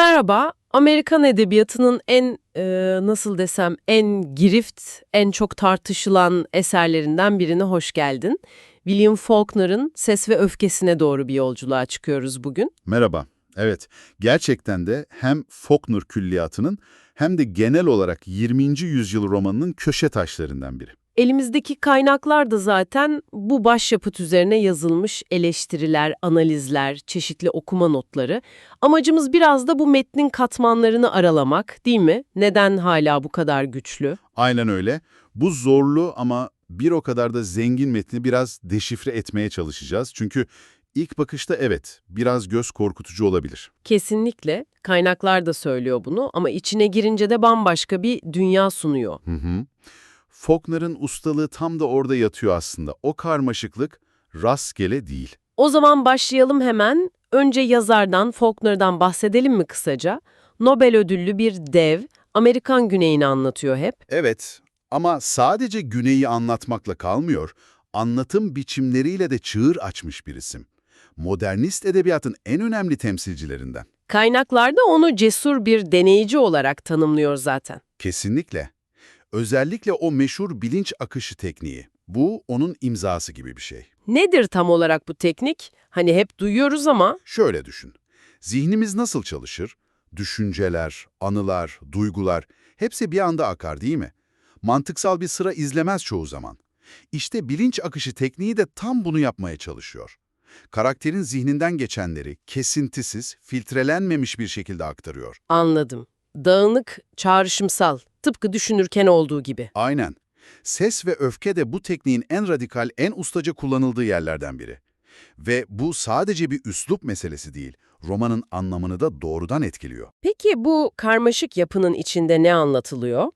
Merhaba, Amerikan edebiyatının en, e, nasıl desem, en girift, en çok tartışılan eserlerinden birine hoş geldin. William Faulkner'ın Ses ve Öfkesine doğru bir yolculuğa çıkıyoruz bugün. Merhaba. Evet, gerçekten de hem Faulkner külliyatının hem de genel olarak 20. yüzyıl romanının köşe taşlarından biri. Elimizdeki kaynaklar da zaten bu başyapıt üzerine yazılmış eleştiriler, analizler, çeşitli okuma notları. Amacımız biraz da bu metnin katmanlarını aralamak, değil mi? Neden hala bu kadar güçlü? Aynen öyle. Bu zorlu ama bir o kadar da zengin metni biraz deşifre etmeye çalışacağız. Çünkü ilk bakışta evet, biraz göz korkutucu olabilir. Kesinlikle. Kaynaklar da söylüyor bunu ama içine girince de bambaşka bir dünya sunuyor. Hı hı. Faulkner'ın ustalığı tam da orada yatıyor aslında. O karmaşıklık rastgele değil. O zaman başlayalım hemen. Önce yazardan, Faulkner'dan bahsedelim mi kısaca? Nobel ödüllü bir dev, Amerikan güneyini anlatıyor hep. Evet ama sadece güneyi anlatmakla kalmıyor, anlatım biçimleriyle de çığır açmış bir isim. Modernist edebiyatın en önemli temsilcilerinden. Kaynaklarda onu cesur bir deneyici olarak tanımlıyor zaten. Kesinlikle. Özellikle o meşhur bilinç akışı tekniği. Bu onun imzası gibi bir şey. Nedir tam olarak bu teknik? Hani hep duyuyoruz ama Şöyle düşün. Zihnimiz nasıl çalışır? Düşünceler, anılar, duygular hepsi bir anda akar değil mi? Mantıksal bir sıra izlemez çoğu zaman. İşte bilinç akışı tekniği de tam bunu yapmaya çalışıyor. Karakterin zihninden geçenleri kesintisiz, filtrelenmemiş bir şekilde aktarıyor. anladım. Dağınık, çağrışımsal, tıpkı düşünürken olduğu gibi. Aynen. Ses ve öfke de bu tekniğin en radikal, en ustaca kullanıldığı yerlerden biri. Ve bu sadece bir üslup meselesi değil, romanın anlamını da doğrudan etkiliyor. Peki bu karmaşık yapının içinde ne anlatılıyor?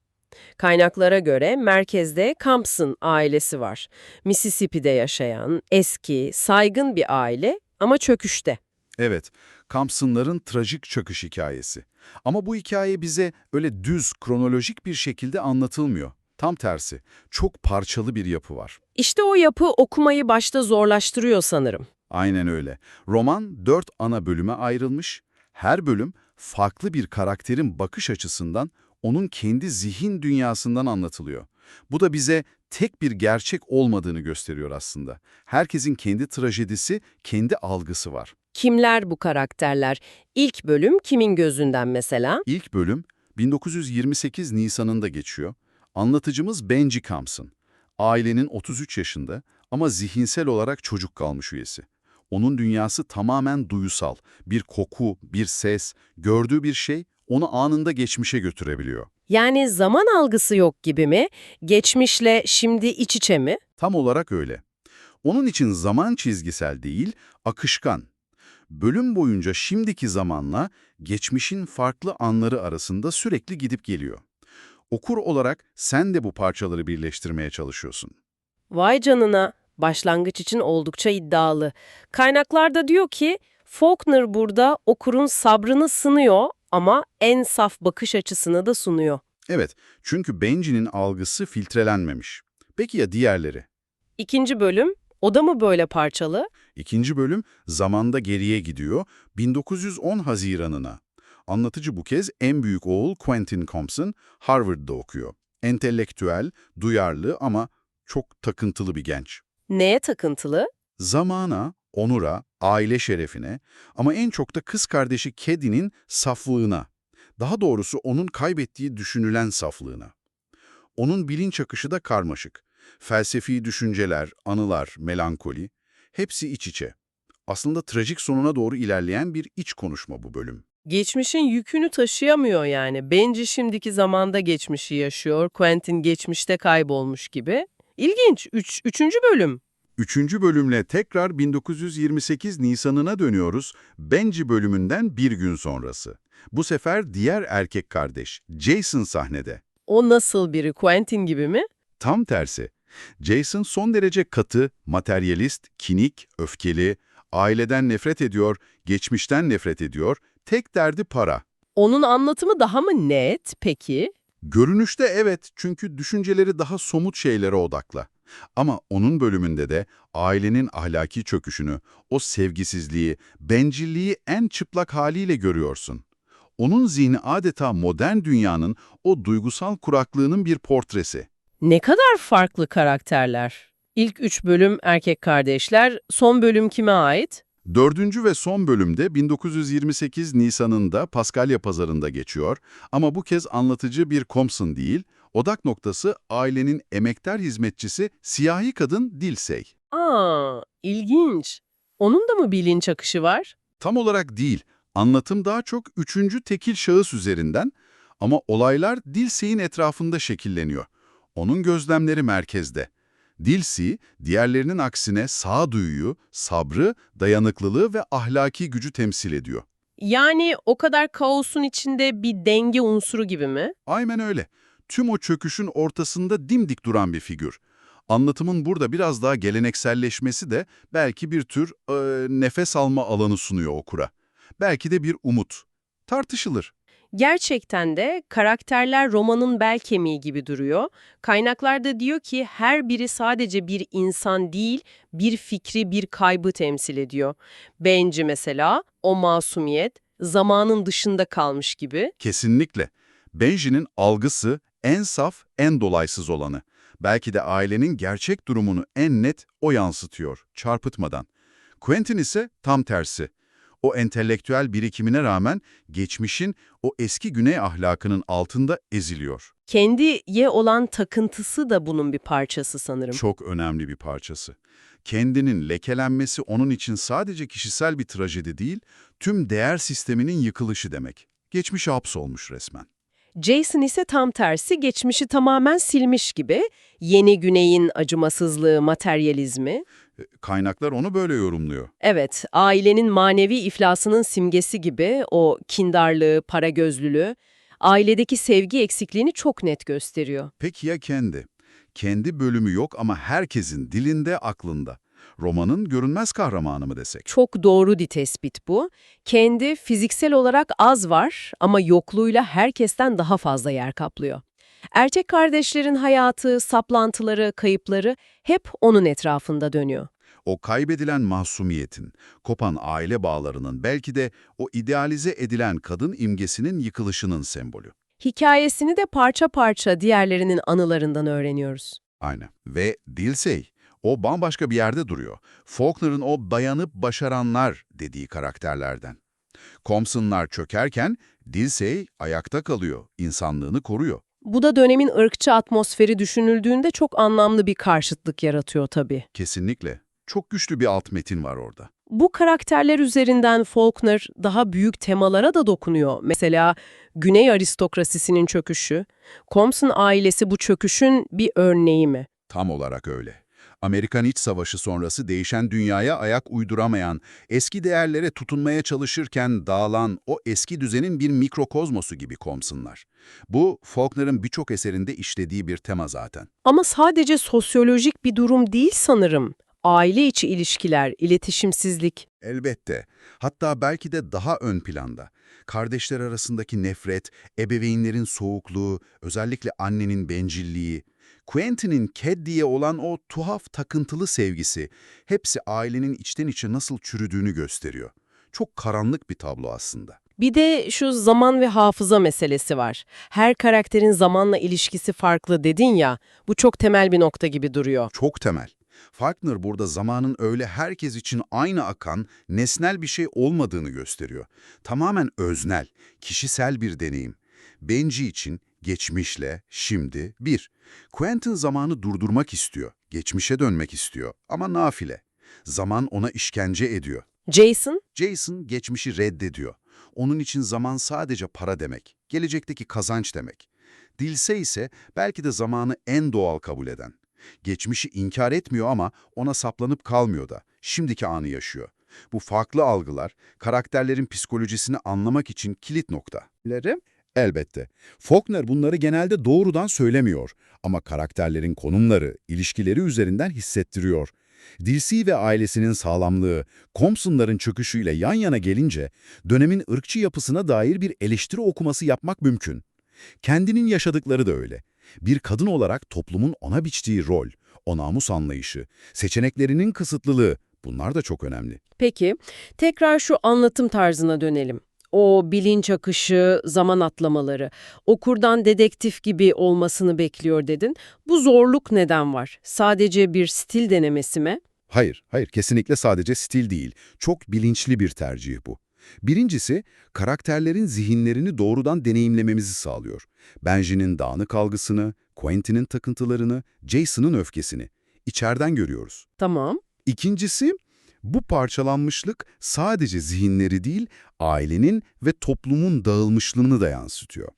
Kaynaklara göre merkezde Campson ailesi var. Mississippi'de yaşayan, eski, saygın bir aile ama çöküşte. Evet, Campson'ların trajik çöküş hikayesi. Ama bu hikaye bize öyle düz, kronolojik bir şekilde anlatılmıyor. Tam tersi, çok parçalı bir yapı var. İşte o yapı okumayı başta zorlaştırıyor sanırım. Aynen öyle. Roman dört ana bölüme ayrılmış. Her bölüm farklı bir karakterin bakış açısından, onun kendi zihin dünyasından anlatılıyor. Bu da bize tek bir gerçek olmadığını gösteriyor aslında. Herkesin kendi trajedisi, kendi algısı var. Kimler bu karakterler? İlk bölüm kimin gözünden mesela? İlk bölüm 1928 Nisan'ında geçiyor. Anlatıcımız Benji Campson. Ailenin 33 yaşında ama zihinsel olarak çocuk kalmış üyesi. Onun dünyası tamamen duyusal. Bir koku, bir ses, gördüğü bir şey onu anında geçmişe götürebiliyor. Yani zaman algısı yok gibi mi? Geçmişle şimdi iç içe mi? Tam olarak öyle. Onun için zaman çizgisel değil, akışkan. Bölüm boyunca şimdiki zamanla geçmişin farklı anları arasında sürekli gidip geliyor. Okur olarak sen de bu parçaları birleştirmeye çalışıyorsun. Vay canına, başlangıç için oldukça iddialı. Kaynaklarda diyor ki, Faulkner burada okurun sabrını sınıyor ama en saf bakış açısını da sunuyor. Evet, çünkü Benji'nin algısı filtrelenmemiş. Peki ya diğerleri? İkinci bölüm, o da mı böyle parçalı? İkinci bölüm zamanda geriye gidiyor, 1910 Haziran'ına. Anlatıcı bu kez en büyük oğul Quentin Compson, Harvard'da okuyor. Entelektüel, duyarlı ama çok takıntılı bir genç. Neye takıntılı? Zamana, onura, aile şerefine ama en çok da kız kardeşi Keddy'nin saflığına. Daha doğrusu onun kaybettiği düşünülen saflığına. Onun bilinç akışı da karmaşık. Felsefi düşünceler, anılar, melankoli, hepsi iç içe. Aslında trajik sonuna doğru ilerleyen bir iç konuşma bu bölüm. Geçmişin yükünü taşıyamıyor yani. Benji şimdiki zamanda geçmişi yaşıyor, Quentin geçmişte kaybolmuş gibi. İlginç. Üç, üçüncü bölüm. Üçüncü bölümle tekrar 1928 Nisan'ına dönüyoruz, Benji bölümünden bir gün sonrası. Bu sefer diğer erkek kardeş, Jason sahnede. O nasıl biri? Quentin gibi mi? Tam tersi. Jason son derece katı, materyalist, kinik, öfkeli, aileden nefret ediyor, geçmişten nefret ediyor, tek derdi para. Onun anlatımı daha mı net peki? Görünüşte evet çünkü düşünceleri daha somut şeylere odaklı. Ama onun bölümünde de ailenin ahlaki çöküşünü, o sevgisizliği, bencilliği en çıplak haliyle görüyorsun. Onun zihni adeta modern dünyanın o duygusal kuraklığının bir portresi. Ne kadar farklı karakterler. İlk üç bölüm erkek kardeşler, son bölüm kime ait? Dördüncü ve son bölümde 1928 Nisan'ında Paskalya pazarında geçiyor ama bu kez anlatıcı bir Compson değil, odak noktası ailenin emektar hizmetçisi siyahi kadın Dilsey. Aa, ilginç. Onun da mı bilinç akışı var? Tam olarak değil, anlatım daha çok üçüncü tekil şahıs üzerinden ama olaylar Dilsey'in etrafında şekilleniyor. Onun gözlemleri merkezde. Dilsey, diğerlerinin aksine sağduyuyu, sabrı, dayanıklılığı ve ahlaki gücü temsil ediyor. Yani o kadar kaosun içinde bir denge unsuru gibi mi? Aynen öyle. Tüm o çöküşün ortasında dimdik duran bir figür. Anlatımın burada biraz daha gelenekselleşmesi de belki bir tür e, nefes alma alanı sunuyor okura. Belki de bir umut. Tartışılır. Gerçekten de karakterler romanın bel kemiği gibi duruyor. Kaynaklarda diyor ki her biri sadece bir insan değil, bir fikri, bir kaybı temsil ediyor. Benji mesela, o masumiyet, zamanın dışında kalmış gibi. Kesinlikle. Benji'nin algısı en saf, en dolaysız olanı. Belki de ailenin gerçek durumunu en net o yansıtıyor, çarpıtmadan. Quentin ise tam tersi. O entelektüel birikimine rağmen geçmişin o eski güney ahlakının altında eziliyor. Kendiye olan takıntısı da bunun bir parçası sanırım. Çok önemli bir parçası. Kendinin lekelenmesi onun için sadece kişisel bir trajedi değil, tüm değer sisteminin yıkılışı demek. Geçmişe hapsolmuş resmen. Jason ise tam tersi geçmişi tamamen silmiş gibi. Yeni güneyin acımasızlığı, materyalizmi. E, Kaynaklar onu böyle yorumluyor. Evet, ailenin manevi iflasının simgesi gibi o kindarlığı, para gözlülüğü, ailedeki sevgi eksikliğini çok net gösteriyor. Peki ya kendi? Kendi bölümü yok ama herkesin dilinde, aklında. Romanın görünmez kahramanı mı desek? Çok doğru bir tespit bu. Kendi fiziksel olarak az var ama yokluğuyla herkesten daha fazla yer kaplıyor. Erkek kardeşlerin hayatı, saplantıları, kayıpları hep onun etrafında dönüyor. O kaybedilen mahsumiyetin, kopan aile bağlarının, belki de o idealize edilen kadın imgesinin yıkılışının sembolü. Hikayesini de parça parça diğerlerinin anılarından öğreniyoruz. Aynen. Ve Dilsey, o bambaşka bir yerde duruyor. Faulkner'ın o dayanıp başaranlar dediği karakterlerden. Compson'lar çökerken Dilsey ayakta kalıyor, insanlığını koruyor. Bu da dönemin ırkçı atmosferi düşünüldüğünde çok anlamlı bir karşıtlık yaratıyor tabii. Kesinlikle. Çok güçlü bir alt metin var orada. Bu karakterler üzerinden Faulkner daha büyük temalara da dokunuyor. Mesela Güney aristokrasisinin çöküşü. Compson ailesi bu çöküşün bir örneği mi? Tam olarak öyle. Amerikan İç Savaşı sonrası değişen dünyaya ayak uyduramayan, eski değerlere tutunmaya çalışırken dağılan o eski düzenin bir mikrokozmosu gibi Compson'lar. Bu, Faulkner'ın birçok eserinde işlediği bir tema zaten. Ama sadece sosyolojik bir durum değil sanırım. Aile içi ilişkiler, iletişimsizlik. Elbette. Hatta belki de daha ön planda. Kardeşler arasındaki nefret, ebeveynlerin soğukluğu, özellikle annenin bencilliği, Quentin'in Caddy'ye olan o tuhaf takıntılı sevgisi, hepsi ailenin içten içe nasıl çürüdüğünü gösteriyor. Çok karanlık bir tablo aslında. Bir de şu zaman ve hafıza meselesi var. Her karakterin zamanla ilişkisi farklı dedin ya, bu çok temel bir nokta gibi duruyor. Çok temel. Faulkner burada zamanın öyle herkes için aynı akan, nesnel bir şey olmadığını gösteriyor. Tamamen öznel, kişisel bir deneyim. Benji için geçmişle, şimdi bir. Quentin zamanı durdurmak istiyor, geçmişe dönmek istiyor ama nafile. Zaman ona işkence ediyor. Jason, Jason geçmişi reddediyor. Onun için zaman sadece para demek, gelecekteki kazanç demek. Dilse ise belki de zamanı en doğal kabul eden. Geçmişi inkar etmiyor ama ona saplanıp kalmıyor da. Şimdiki anı yaşıyor. Bu farklı algılar, karakterlerin psikolojisini anlamak için kilit nokta. Elbette. Faulkner bunları genelde doğrudan söylemiyor ama karakterlerin konumları, ilişkileri üzerinden hissettiriyor. DC ve ailesinin sağlamlığı, Compson'ların çöküşüyle yan yana gelince dönemin ırkçı yapısına dair bir eleştiri okuması yapmak mümkün. Kendinin yaşadıkları da öyle. Bir kadın olarak toplumun ona biçtiği rol, o namus anlayışı, seçeneklerinin kısıtlılığı bunlar da çok önemli. Peki, tekrar şu anlatım tarzına dönelim. O bilinç akışı, zaman atlamaları, okurdan dedektif gibi olmasını bekliyor dedin. Bu zorluk neden var? Sadece bir stil denemesi mi? Hayır, hayır kesinlikle sadece stil değil. Çok bilinçli bir tercih bu. Birincisi, karakterlerin zihinlerini doğrudan deneyimlememizi sağlıyor. Benji'nin dağınık algısını, Quentin'in takıntılarını, Jason'ın öfkesini içeriden görüyoruz. Tamam. İkincisi, bu parçalanmışlık sadece zihinleri değil, ailenin ve toplumun dağılmışlığını da yansıtıyor.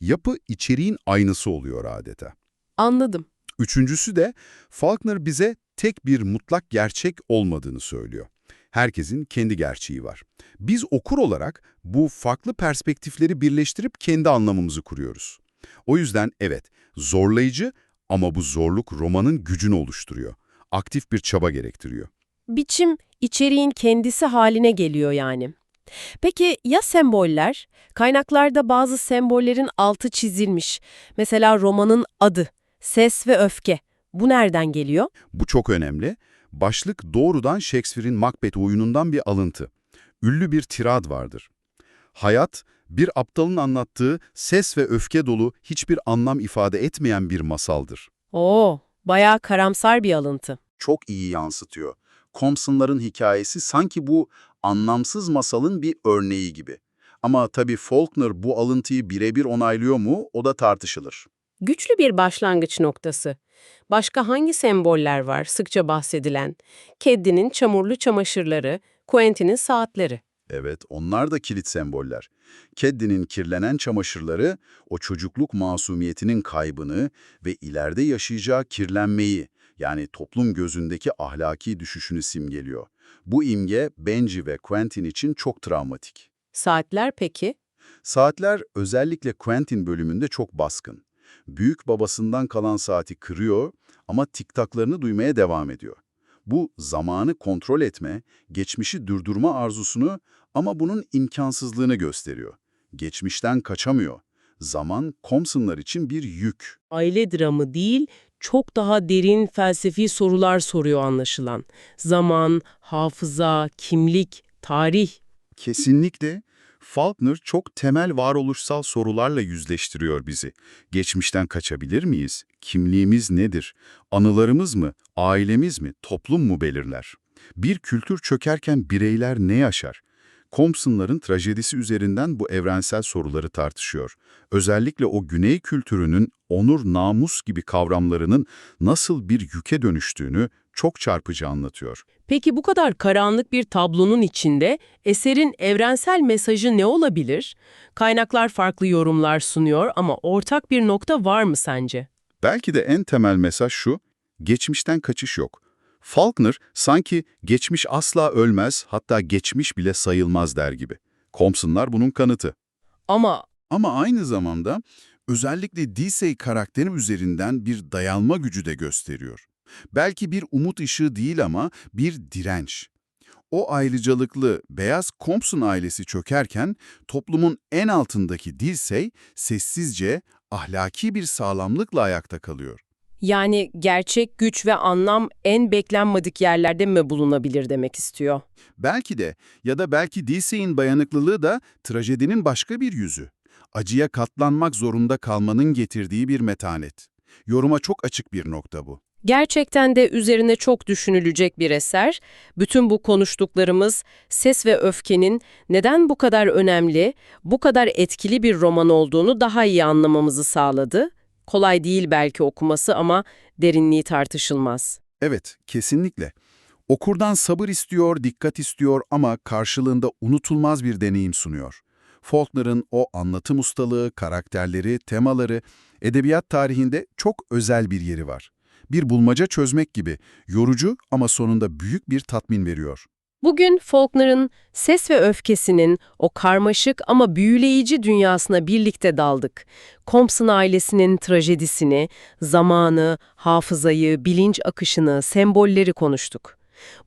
Yapı içeriğin aynısı oluyor adeta. Anladım. Üçüncüsü de Faulkner bize tek bir mutlak gerçek olmadığını söylüyor. Herkesin kendi gerçeği var. Biz okur olarak bu farklı perspektifleri birleştirip kendi anlamımızı kuruyoruz. O yüzden evet, zorlayıcı ama bu zorluk romanın gücünü oluşturuyor. Aktif bir çaba gerektiriyor. Biçim içeriğin kendisi haline geliyor yani. Peki ya semboller? Kaynaklarda bazı sembollerin altı çizilmiş. Mesela romanın adı, ses ve öfke. Bu nereden geliyor? Bu çok önemli. Başlık doğrudan Shakespeare'in Macbeth oyunundan bir alıntı. Ünlü bir tirad vardır. Hayat, bir aptalın anlattığı ses ve öfke dolu hiçbir anlam ifade etmeyen bir masaldır. Oo, bayağı karamsar bir alıntı. Çok iyi yansıtıyor. Compson'ların hikayesi sanki bu anlamsız masalın bir örneği gibi. Ama tabii Faulkner bu alıntıyı birebir onaylıyor mu o da tartışılır. Güçlü bir başlangıç noktası. Başka hangi semboller var sıkça bahsedilen? Keddi'nin çamurlu çamaşırları, Quentin'in saatleri. Evet, onlar da kilit semboller. Keddi'nin kirlenen çamaşırları, o çocukluk masumiyetinin kaybını ve ileride yaşayacağı kirlenmeyi, yani toplum gözündeki ahlaki düşüşünü simgeliyor. Bu imge Benji ve Quentin için çok travmatik. Saatler peki? Saatler özellikle Quentin bölümünde çok baskın. Büyük babasından kalan saati kırıyor ama tiktaklarını duymaya devam ediyor. Bu zamanı kontrol etme, geçmişi durdurma arzusunu ama bunun imkansızlığını gösteriyor. Geçmişten kaçamıyor. Zaman Compson'lar için bir yük. Aile dramı değil, çok daha derin felsefi sorular soruyor anlaşılan. Zaman, hafıza, kimlik, tarih. Kesinlikle Faulkner çok temel varoluşsal sorularla yüzleştiriyor bizi. Geçmişten kaçabilir miyiz? Kimliğimiz nedir? Anılarımız mı? Ailemiz mi? Toplum mu belirler? Bir kültür çökerken bireyler ne yaşar? Compson'ların trajedisi üzerinden bu evrensel soruları tartışıyor. Özellikle o güney kültürünün onur, namus gibi kavramlarının nasıl bir yüke dönüştüğünü çok çarpıcı anlatıyor. Peki bu kadar karanlık bir tablonun içinde eserin evrensel mesajı ne olabilir? Kaynaklar farklı yorumlar sunuyor ama ortak bir nokta var mı sence? Belki de en temel mesaj şu, geçmişten kaçış yok. Faulkner sanki geçmiş asla ölmez, hatta geçmiş bile sayılmaz der gibi. Compson'lar bunun kanıtı. Ama Ama aynı zamanda özellikle Disey karakterim üzerinden bir dayanma gücü de gösteriyor. Belki bir umut ışığı değil ama bir direnç. O ayrıcalıklı beyaz Compson ailesi çökerken toplumun en altındaki Dilsey sessizce, ahlaki bir sağlamlıkla ayakta kalıyor. Yani gerçek güç ve anlam en beklenmedik yerlerde mi bulunabilir demek istiyor. Belki de ya da belki Dilsey'in dayanıklılığı da trajedinin başka bir yüzü. Acıya katlanmak zorunda kalmanın getirdiği bir metanet. Yoruma çok açık bir nokta bu. Gerçekten de üzerine çok düşünülecek bir eser. Bütün bu konuştuklarımız ses ve öfkenin neden bu kadar önemli, bu kadar etkili bir roman olduğunu daha iyi anlamamızı sağladı. Kolay değil belki okuması ama derinliği tartışılmaz. Evet, kesinlikle. Okurdan sabır istiyor, dikkat istiyor ama karşılığında unutulmaz bir deneyim sunuyor. Faulkner'ın o anlatım ustalığı, karakterleri, temaları, edebiyat tarihinde çok özel bir yeri var. Bir bulmaca çözmek gibi, yorucu ama sonunda büyük bir tatmin veriyor. Bugün Faulkner'ın ses ve öfkesinin o karmaşık ama büyüleyici dünyasına birlikte daldık. Compson ailesinin trajedisini, zamanı, hafızayı, bilinç akışını, sembolleri konuştuk.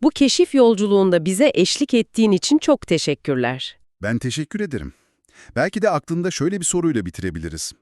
Bu keşif yolculuğunda bize eşlik ettiğin için çok teşekkürler. Ben teşekkür ederim. Belki de aklında şöyle bir soruyla bitirebiliriz.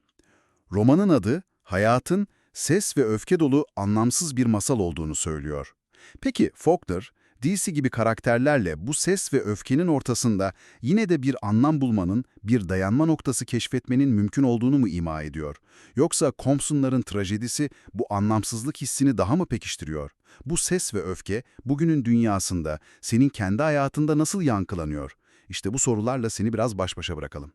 Romanın adı, hayatın ses ve öfke dolu anlamsız bir masal olduğunu söylüyor. Peki Faulkner, DC gibi karakterlerle bu ses ve öfkenin ortasında yine de bir anlam bulmanın, bir dayanma noktası keşfetmenin mümkün olduğunu mu ima ediyor? Yoksa Compson'ların trajedisi bu anlamsızlık hissini daha mı pekiştiriyor? Bu ses ve öfke bugünün dünyasında, senin kendi hayatında nasıl yankılanıyor? İşte bu sorularla seni biraz baş başa bırakalım.